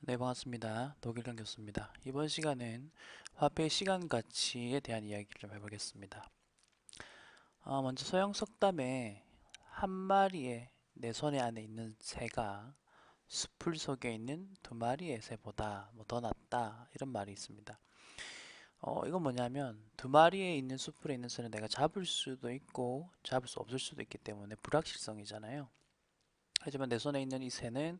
네, 반갑습니다. 독일강 교수입니다. 이번 시간은 화폐 시간 가치에 대한 이야기를 좀 해보겠습니다. 어, 먼저 소형 속담에 한 마리의 내 손에 안에 있는 새가 숲을 속에 있는 두 마리의 새보다 뭐 더 낫다 이런 말이 있습니다. 어, 이건 뭐냐면 두 마리에 있는 숲에 있는 새는 내가 잡을 수도 있고 잡을 수 없을 수도 있기 때문에 불확실성이잖아요. 하지만 내 손에 있는 이 새는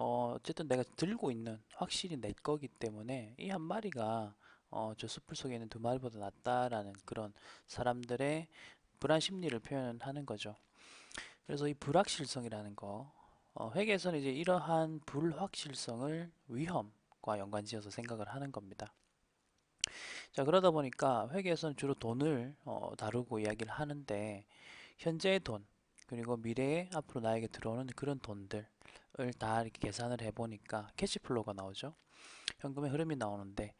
어, 어쨌든 내가 들고 있는 확실히 내 거기 때문에 이 한 마리가 어, 저 숲을 속에 있는 두 마리보다 낫다라는 그런 사람들의 불안 심리를 표현하는 거죠. 그래서 이 불확실성이라는 거, 어, 회계에서는 이제 이러한 불확실성을 위험과 연관지어서 생각을 하는 겁니다. 자, 그러다 보니까 회계에서는 주로 돈을 어, 다루고 이야기를 하는데 현재의 돈, 그리고 미래에 앞으로 나에게 들어오는 그런 돈들 다 이렇게 계산을 해보니까 캐시플로우가 나오죠. 현금의 흐름이 나오는데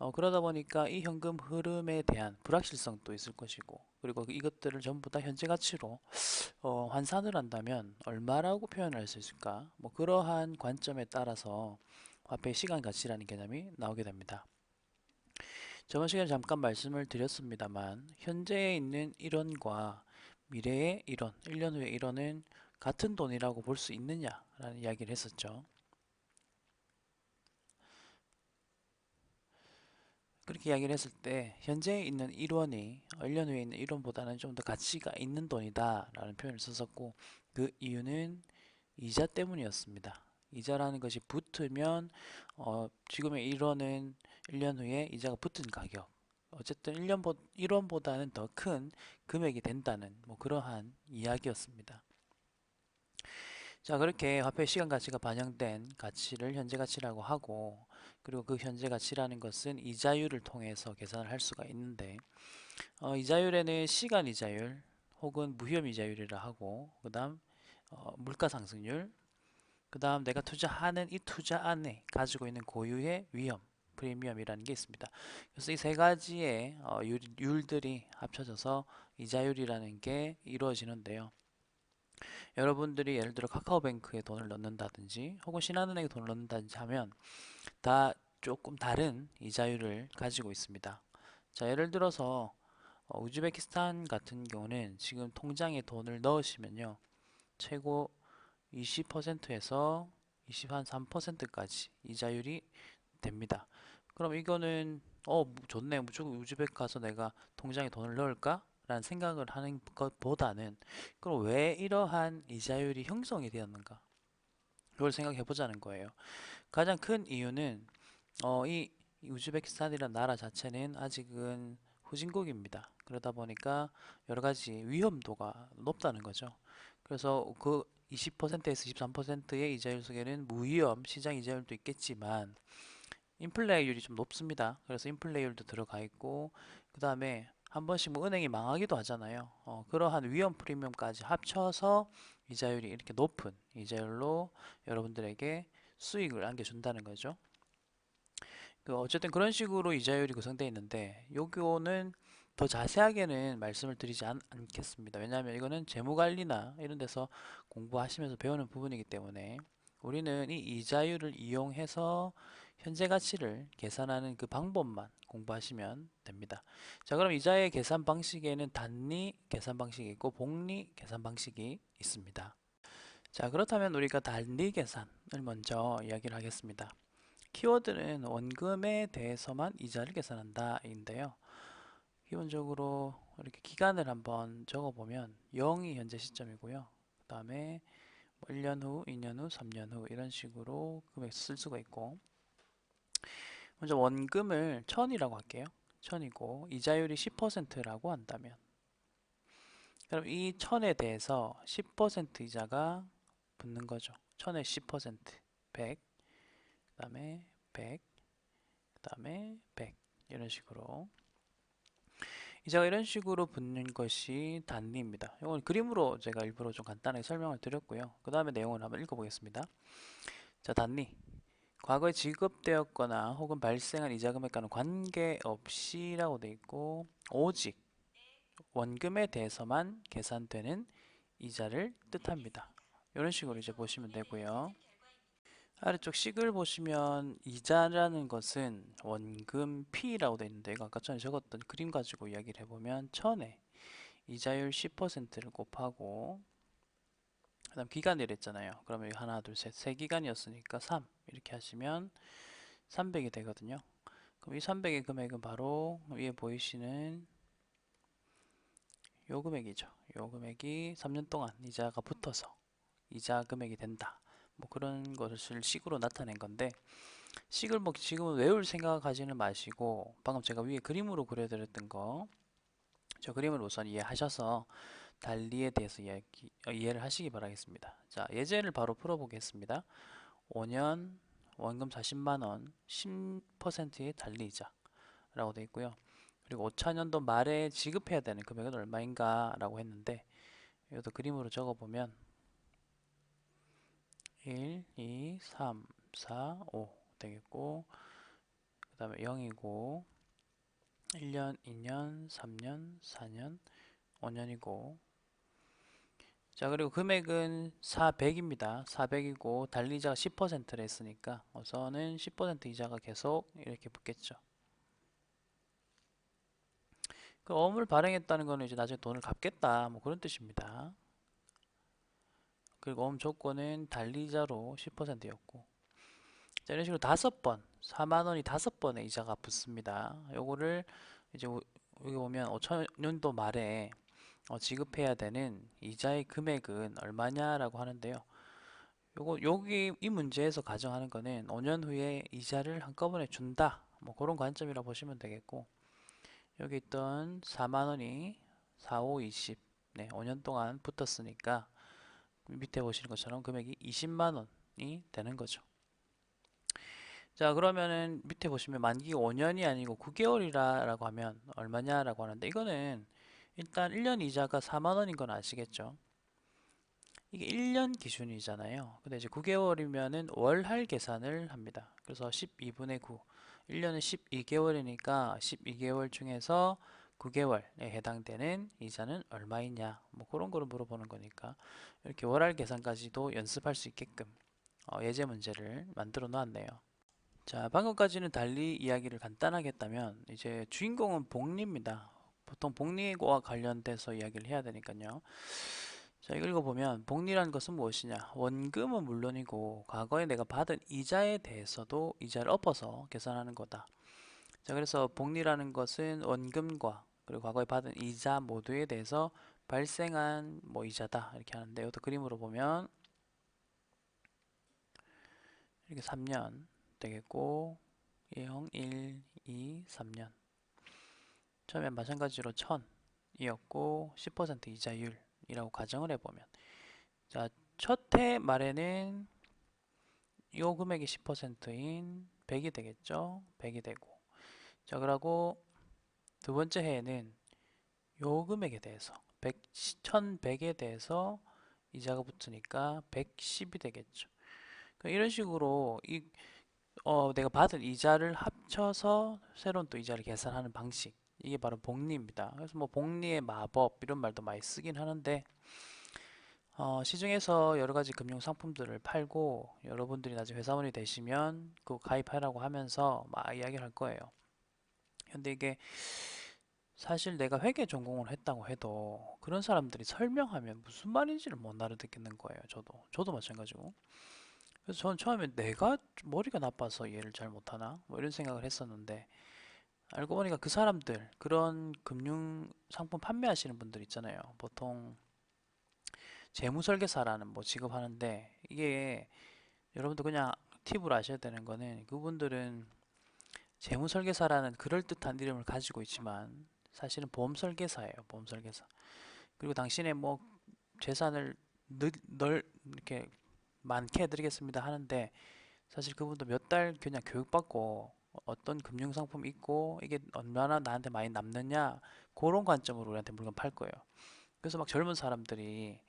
어, 그러다 보니까 이 현금 흐름에 대한 불확실성도 있을 것이고 그리고 이것들을 전부 다 현재 가치로 어, 환산을 한다면 얼마라고 표현을 할 수 있을까? 뭐 그러한 관점에 따라서 화폐의 시간 가치라는 개념이 나오게 됩니다. 저번 시간에 잠깐 말씀을 드렸습니다만 현재에 있는 1원과 미래의 1원, 1년 후의 1원은 같은 돈이라고 볼 수 있느냐라는 이야기를 했었죠. 그렇게 이야기를 했을 때 현재 있는 1원이 1년 후에 있는 1원보다는 좀 더 가치가 있는 돈이다 라는 표현을 썼었고 그 이유는 이자 때문이었습니다. 이자라는 것이 붙으면 어, 지금의 1원은 1년 후에 이자가 붙은 가격 어쨌든 1년 1원보다는 더 큰 금액이 된다는 뭐 그러한 이야기였습니다. 자 그렇게 화폐 시간 가치가 반영된 가치를 현재 가치라고 하고 그리고 그 현재 가치라는 것은 이자율을 통해서 계산을 할 수가 있는데 어, 이자율에는 시간 이자율 혹은 무휴험 이자율이라 하고 그 다음 어, 물가 상승률 그 다음 내가 투자하는 이 투자 안에 가지고 있는 고유의 위험 프리미엄이라는 게 있습니다. 그래서 이 세 가지의 어, 율, 들이 합쳐져서 이자율이라는 게 이루어지는데요. 여러분들이 예를 들어 카카오뱅크에 돈을 넣는다든지 혹은 신한은행에 돈을 넣는다든지 하면 다 조금 다른 이자율을 가지고 있습니다. 자, 예를 들어서 어, 우즈베키스탄 같은 경우는 지금 통장에 돈을 넣으시면요. 최고 20%에서 23%까지 이자율이 됩니다. 그럼 이거는 어 좋네 무조건 우즈벡 가서 내가 통장에 돈을 넣을까? 라는 생각을 하는 것보다는 그럼 왜 이러한 이자율이 형성이 되었는가? 그걸 생각해 보자는 거예요. 가장 큰 이유는 어, 이 우즈베키스탄이라는 나라 자체는 아직은 후진국입니다. 그러다 보니까 여러 가지 위험도가 높다는 거죠. 그래서 그 20%에서 23%의 이자율 속에는 무위험 시장 이자율도 있겠지만 인플레이율이 좀 높습니다. 그래서 인플레이율도 들어가 있고 그 다음에 한 번씩 뭐 은행이 망하기도 하잖아요. 어, 그러한 위험 프리미엄까지 합쳐서 이자율이 이렇게 높은 이자율로 여러분들에게 수익을 안겨준다는 거죠. 그 어쨌든 그런 식으로 이자율이 구성되어 있는데 요거는 더 자세하게는 말씀을 드리지 않, 겠습니다 왜냐하면 이거는 재무관리나 이런 데서 공부하시면서 배우는 부분이기 때문에 우리는 이 이자율을 이용해서 현재 가치를 계산하는 그 방법만 공부하시면 됩니다. 자, 그럼 이자의 계산 방식에는 단리 계산 방식이 있고 복리 계산 방식이 있습니다. 자, 그렇다면 우리가 단리 계산을 먼저 이야기를 하겠습니다. 키워드는 원금에 대해서만 이자를 계산한다 인데요. 기본적으로 이렇게 기간을 한번 적어보면 0이 현재 시점이고요. 그 다음에 1년 뭐 후, 2년 후, 3년 후 이런 식으로 금액 쓸 수가 있고 먼저 원금을 1000이라고 할게요. 1000이고 이자율이 10%라고 한다면 그럼 이 1000에 대해서 10% 이자가 붙는 거죠. 1000에 10% 100, 그 다음에 100, 그 다음에 100 이런 식으로 이자가 이런 식으로 붙는 것이 단리입니다. 이건 그림으로 제가 일부러 좀 간단하게 설명을 드렸고요. 그 다음에 내용을 한번 읽어보겠습니다. 자, 단리. 과거에 지급되었거나 혹은 발생한 이자 금액과는 관계없이 라고 되어 있고 오직 원금에 대해서만 계산되는 이자를 뜻합니다. 이런 식으로 이제 보시면 되고요. 아래쪽 식을 보시면 이자라는 것은 원금 P라고 되어 있는데 아까 전에 적었던 그림 가지고 이야기를 해보면 천에 이자율 10%를 곱하고 그 다음 기간이라 했잖아요. 그러면 하나 둘 셋 세 기간이었으니까 3 이렇게 하시면 300이 되거든요. 그럼 이 300의 금액은 바로 위에 보이시는 요 금액이죠. 요 금액이 3년 동안 이자가 붙어서 이자 금액이 된다. 뭐 그런 것을 식으로 나타낸 건데 식을 뭐 지금은 외울 생각하지는 마시고 방금 제가 위에 그림으로 그려드렸던 거 저 그림을 우선 이해하셔서 달리에 대해서 이야기, 어, 이해를 하시기 바라겠습니다. 자 예제를 바로 풀어보겠습니다. 5년 원금 40만원 10%의 달리이자 라고 되어 있고요. 그리고 5차년도 말에 지급해야 되는 금액은 얼마인가 라고 했는데 이것도 그림으로 적어보면 1, 2, 3, 4, 5 되겠고 그 다음에 0이고 1년, 2년, 3년, 4년, 5년이고 자 그리고 금액은 400입니다. 400이고 달리자가 10%를 했으니까 우선은 10% 이자가 계속 이렇게 붙겠죠. 그 어음을 발행했다는 거는 이제 나중에 돈을 갚겠다 뭐 그런 뜻입니다. 그리고 어음 조건은 달리자로 10%였고 자 이런 식으로 다섯 번 4만 원이 다섯 번의 이자가 붙습니다. 요거를 이제 오- 여기 보면 5천년도 말에 어, 지급해야 되는 이자의 금액은 얼마냐라고 하는데요. 요거 여기 이 문제에서 가정하는 거는 5년 후에 이자를 한꺼번에 준다. 뭐 그런 관점이라 보시면 되겠고 여기 있던 4만 원이 4, 5, 20 네, 5년 동안 붙었으니까 밑에 보시는 것처럼 금액이 20만 원이 되는 거죠. 자 그러면은 밑에 보시면 만기가 5년이 아니고 9개월이라고 하면 얼마냐라고 하는데 이거는 일단 1년 이자가 4만 원인 건 아시겠죠? 이게 1년 기준이잖아요. 근데 이제 9개월이면은 월할 계산을 합니다. 그래서 12분의 9. 1년은 12개월이니까 12개월 중에서 9개월에 해당되는 이자는 얼마이냐. 뭐 그런 거를 물어보는 거니까 이렇게 월할 계산까지도 연습할 수 있게끔 어, 예제 문제를 만들어 놓았네요. 자, 방금까지는 달리 이야기를 간단하게 했다면 이제 주인공은 복리입니다. 보통 복리와 관련돼서 이야기를 해야 되니까요. 자, 읽어보면 복리라는 것은 무엇이냐? 원금은 물론이고 과거에 내가 받은 이자에 대해서도 이자를 엎어서 계산하는 거다. 자, 그래서 복리라는 것은 원금과 그리고 과거에 받은 이자 모두에 대해서 발생한 뭐 이자다 이렇게 하는데 이것도 그림으로 보면 이렇게 3년 되겠고 0, 1, 2, 3년 처음에 마찬가지로 1000이었고 10% 이자율이라고 가정을 해보면 자, 첫 해 말에는 요 금액이 10%인 100이 되겠죠? 100이 되고 자, 그러고 두 번째 해에는 요 금액에 대해서 100, 1100에 대해서 이자가 붙으니까 110이 되겠죠. 그러니까 이런 식으로 이 어, 내가 받은 이자를 합쳐서 새로운 또 이자를 계산하는 방식. 이게 바로 복리입니다. 그래서 뭐 복리의 마법 이런 말도 많이 쓰긴 하는데 어, 시중에서 여러 가지 금융 상품들을 팔고 여러분들이 나중에 회사원이 되시면 그 가입하라고 하면서 막 이야기를 할 거예요. 근데 이게 사실 내가 회계 전공을 했다고 해도 그런 사람들이 설명하면 무슨 말인지를 못 알아듣겠는 거예요. 저도 저도 마찬가지고. 그래서 저는 처음에 내가 머리가 나빠서 이해를 잘 못하나 뭐 이런 생각을 했었는데 알고 보니까 그 사람들 그런 금융 상품 판매하시는 분들 있잖아요. 보통 재무설계사라는 뭐 직업하는데 이게 여러분도 그냥 팁으로 아셔야 되는 거는 그분들은 재무설계사라는 그럴듯한 이름을 가지고 있지만 사실은 보험설계사예요. 보험설계사. 그리고 당신의 뭐 재산을 늘, 널 이렇게 많게 해드리겠습니다 하는데 사실 그분도 몇 달 그냥 교육받고 어떤 금융상품 있고 이게 얼마나 나한테 많이 남느냐 그런 관점으로 우리한테 물건 팔 거예요. 그래서 막 젊은 사람들이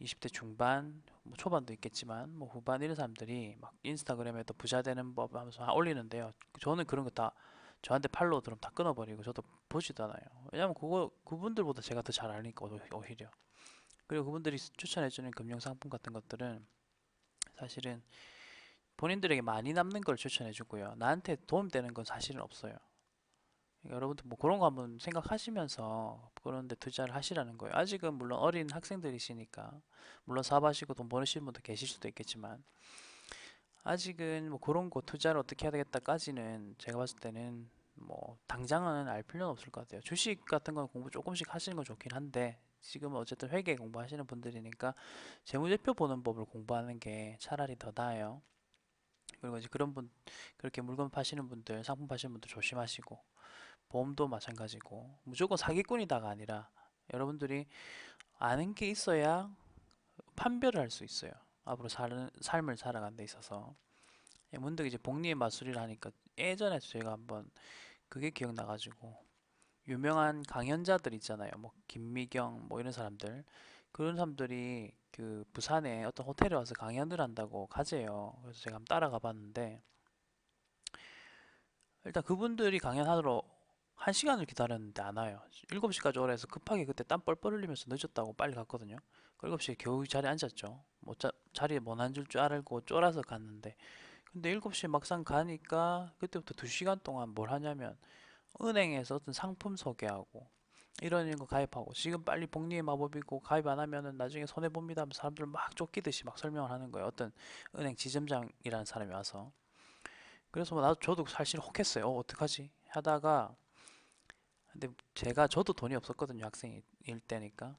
20대 중반, 뭐 초반도 있겠지만 뭐 후반 이런 사람들이 막 인스타그램에도 부자 되는 법 하면서 막 올리는데요. 저는 그런 거 다 저한테 팔로우 들으면 다 끊어버리고 저도 보지도 않아요. 왜냐면 그거 그분들보다 제가 더 잘 아니까 오- 오히려. 그리고 그분들이 추천해주는 금융상품 같은 것들은 사실은 본인들에게 많이 남는 걸 추천해 주고요. 나한테 도움되는 건 사실은 없어요. 그러니까 여러분들 뭐 그런 거 한번 생각하시면서 그런 데 투자를 하시라는 거예요. 아직은 물론 어린 학생들이시니까 물론 사업하시고 돈 버시는 분도 계실 수도 있겠지만 아직은 뭐 그런 거 투자를 어떻게 해야 되겠다까지는 제가 봤을 때는 뭐 당장은 알 필요는 없을 것 같아요. 주식 같은 건 공부 조금씩 하시는 건 좋긴 한데 지금은 어쨌든 회계 공부하시는 분들이니까 재무제표 보는 법을 공부하는 게 차라리 더 나아요. 그리고 이제 그런 분 그렇게 물건 파시는 분들, 상품 파시는 분들 조심하시고 보험도 마찬가지고 무조건 사기꾼이다가 아니라 여러분들이 아는 게 있어야 판별을 할 수 있어요. 앞으로 사는 삶을 살아가는 데 있어서 예, 문득 이제 복리의 마술이라 하니까 예전에 제가 한번 그게 기억나가지고 유명한 강연자들 있잖아요. 뭐 김미경 뭐 이런 사람들 그런 사람들이 그 부산에 어떤 호텔에 와서 강연을 한다고 가재요. 그래서 제가 한번 따라가 봤는데 일단 그분들이 강연하러 한 시간을 기다렸는데 안 와요. 7시까지 오라 해서 급하게 그때 땀 뻘뻘 흘리면서 늦었다고 빨리 갔거든요. 7시에 겨우 자리에 앉았죠. 뭐 자, 자리에 못 앉을 줄 알고 쫄아서 갔는데 근데 7시에 막상 가니까 그때부터 2시간 동안 뭘 하냐면 은행에서 어떤 상품 소개하고 이런 이런 거 가입하고 지금 빨리 복리의 마법이고 가입 안 하면은 나중에 손해 봅니다 하면서 사람들 막 쫓기듯이 막 설명을 하는 거예요. 어떤 은행 지점장이라는 사람이 와서 그래서 뭐 나도 저도 사실 혹했어요. 어, 어떡하지? 하다가 근데 제가 저도 돈이 없었거든요. 학생일 때니까.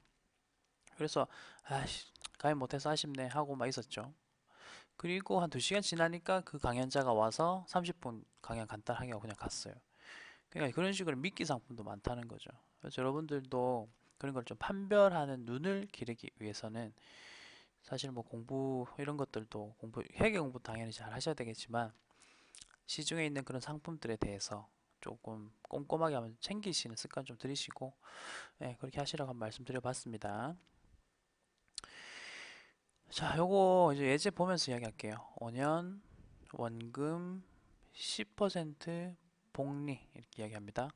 그래서 아씨 가입 못해서 아쉽네 하고 막 있었죠. 그리고 한 2시간 지나니까 그 강연자가 와서 30분 강연 간단하게 그냥 갔어요. 그러니까 그런 식으로 미끼 상품도 많다는 거죠. 그래서 여러분들도 그런 걸 좀 판별하는 눈을 기르기 위해서는 사실 뭐 공부 이런 것들도 공부 회계 공부 당연히 잘 하셔야 되겠지만 시중에 있는 그런 상품들에 대해서 조금 꼼꼼하게 한번 챙기시는 습관 좀 들이시고 네, 그렇게 하시라고 한번 말씀드려봤습니다. 자, 요거 이제 예제 보면서 이야기할게요. 5년 원금 10% 복리 이렇게 이야기합니다.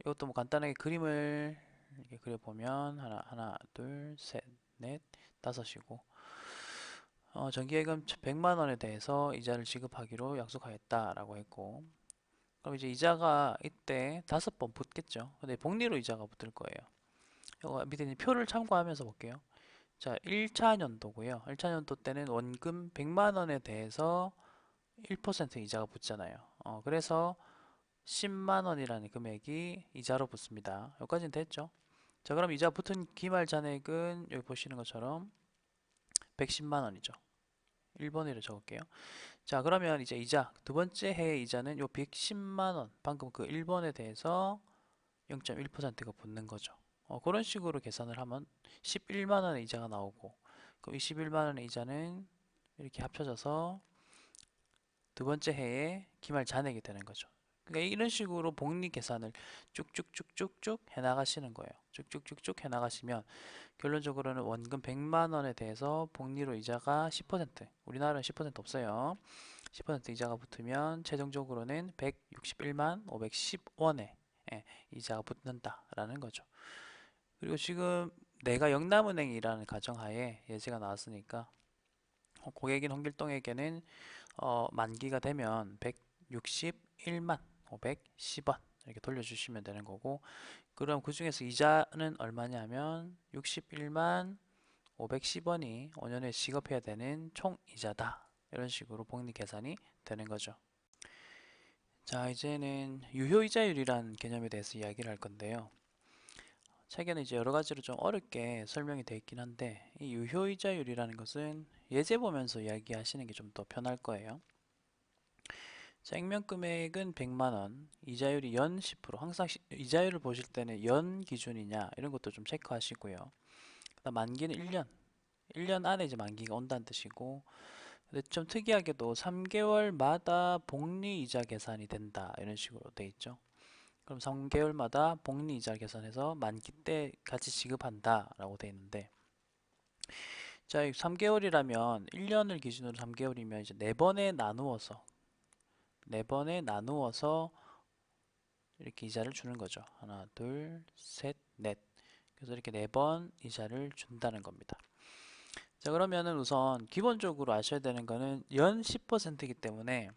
이것도 뭐 간단하게 그림을 이렇게 그려보면 하나, 하나, 둘, 셋, 넷, 다섯이고 어, 정기예금 100만 원에 대해서 이자를 지급하기로 약속하였다라고 했고 그럼 이제 이자가 이때 다섯 번 붙겠죠. 근데 복리로 이자가 붙을 거예요. 이거 밑에 있는 표를 참고하면서 볼게요. 자, 1차 연도고요. 1차 연도 때는 원금 100만 원에 대해서 1% 이자가 붙잖아요. 어, 그래서 10만 원이라는 금액이 이자로 붙습니다. 여기까지는 됐죠? 자, 그럼 이자 붙은 기말 잔액은 여기 보시는 것처럼 110만 원이죠. 1번으로 적을게요. 자, 그러면 이제 이자, 두 번째 해의 이자는 요 110만 원, 방금 그 1번에 대해서 0.1%가 붙는 거죠. 어, 그런 식으로 계산을 하면 11만 원의 이자가 나오고 그럼 이 11만 원의 이자는 이렇게 합쳐져서 두 번째 해에 기말 잔액이 되는 거죠. 그러니까 이런 식으로 복리 계산을 쭉쭉쭉쭉쭉 해 나가시는 거예요. 쭉쭉쭉쭉 해 나가시면 결론적으로는 원금 100만 원에 대해서 복리로 이자가 10% 우리나라는 10% 없어요. 10% 이자가 붙으면 최종적으로는 161만 510원에 예, 이자가 붙는다라는 거죠. 그리고 지금 내가 영남은행이라는 가정하에 예제가 나왔으니까 어, 고객인 홍길동에게는 어, 만기가 되면 161만 510원 이렇게 돌려주시면 되는 거고 그럼 그 중에서 이자는 얼마냐면 61만 510원이 5년에 지급해야 되는 총 이자다. 이런 식으로 복리 계산이 되는 거죠. 자 이제는 유효이자율이란 개념에 대해서 이야기를 할 건데요 책에는 이제 여러 가지로 좀 어렵게 설명이 되어 있긴 한데 이 유효이자율이라는 것은 예제 보면서 이야기하시는 게 좀 더 편할 거예요. 자, 액면 금액은 100만 원, 이자율이 연 10%. 항상 시, 이자율을 보실 때는 연 기준이냐 이런 것도 좀 체크하시고요. 그다음 만기는 1년. 1년 안에 이제 만기가 온다는 뜻이고 근데 좀 특이하게도 3개월마다 복리 이자 계산이 된다 이런 식으로 돼 있죠. 그럼 3개월마다 복리 이자 계산해서 만기 때 같이 지급한다 라고 되어 있는데 자 3개월이라면 1년을 기준으로 3개월이면 이제 4번에 나누어서 4번에 나누어서 이렇게 이자를 주는 거죠. 하나 둘셋넷. 그래서 이렇게 4번 이자를 준다는 겁니다. 자, 그러면은 우선 기본적으로 아셔야 되는 거는 연 10%이기 때문에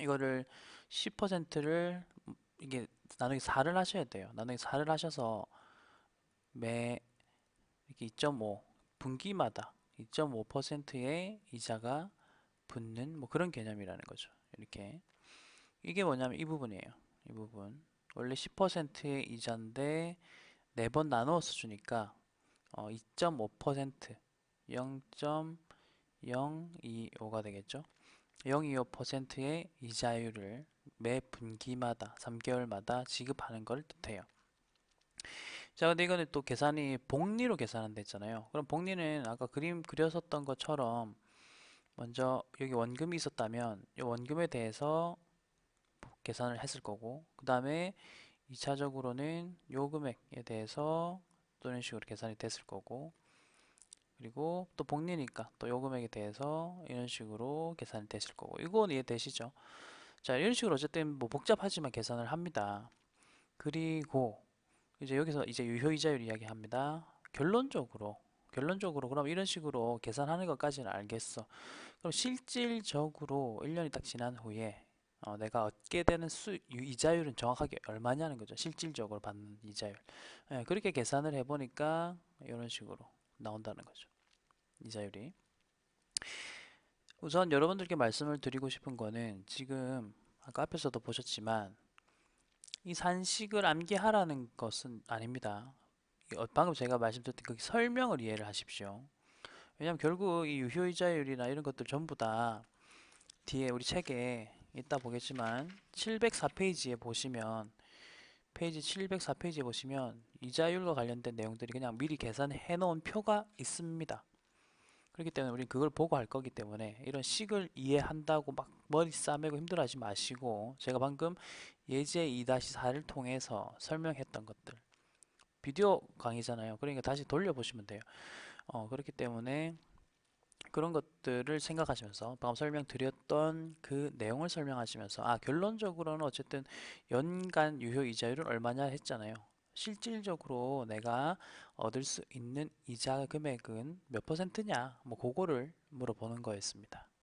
이거를 10%를 이게 나누기 4를 하셔야 돼요. 나누기 4를 하셔서 매 이렇게 2.5 분기마다 2.5%의 이자가 붙는 뭐 그런 개념이라는 거죠. 이렇게 이게 뭐냐면 이 부분이에요. 이 부분 원래 10%의 이자인데 네 번 나누어서 주니까 어, 2.5% 0.025가 되겠죠. 0.25%의 이자율을 매 분기마다 3개월마다 지급하는 걸 뜻해요. 자, 근데 이거는 또 계산이 복리로 계산한다 했잖아요. 그럼 복리는 아까 그림 그렸었던 것처럼 먼저 여기 원금이 있었다면 이 원금에 대해서 계산을 했을 거고 그 다음에 2차적으로는 요 금액에 대해서 또 이런 식으로 계산이 됐을 거고 그리고 또 복리니까 또 요 금액에 대해서 이런 식으로 계산이 되실 거고 이건 이해되시죠? 자 이런 식으로 어쨌든 뭐 복잡하지만 계산을 합니다. 그리고 이제 여기서 이제 유효이자율 이야기합니다. 결론적으로 결론적으로 그럼 이런 식으로 계산하는 것까지는 알겠어. 그럼 실질적으로 1년이 딱 지난 후에 어, 내가 얻게 되는 수 유- 이자율은 정확하게 얼마냐는 거죠. 실질적으로 받는 이자율. 예, 그렇게 계산을 해보니까 이런 식으로 나온다는 거죠. 이자율이. 우선 여러분들께 말씀을 드리고 싶은 거는 지금 아까 앞에서도 보셨지만 이 산식을 암기하라는 것은 아닙니다. 이 어, 방금 제가 말씀드렸던 그 설명을 이해를 하십시오. 왜냐하면 결국 이 유효이자율이나 이런 것들 전부 다 뒤에 우리 책에 이따 보겠지만 704페이지에 보시면 페이지 704페이지에 보시면 이자율과 관련된 내용들이 그냥 미리 계산해 놓은 표가 있습니다. 그렇기 때문에 우리는 그걸 보고 할 거기 때문에 이런 식을 이해한다고 막 머리 싸매고 힘들어하지 마시고 제가 방금 예제 2-4를 통해서 설명했던 것들 비디오 강의잖아요. 그러니까 다시 돌려보시면 돼요. 어, 그렇기 때문에 그런 것들을 생각하시면서 방금 설명드렸던 그 내용을 설명하시면서 아 결론적으로는 어쨌든 연간 유효 이자율은 얼마냐 했잖아요. 실질적으로 내가 얻을 수 있는 이자 금액은 몇 퍼센트냐 뭐 그거를 물어보는 거였습니다.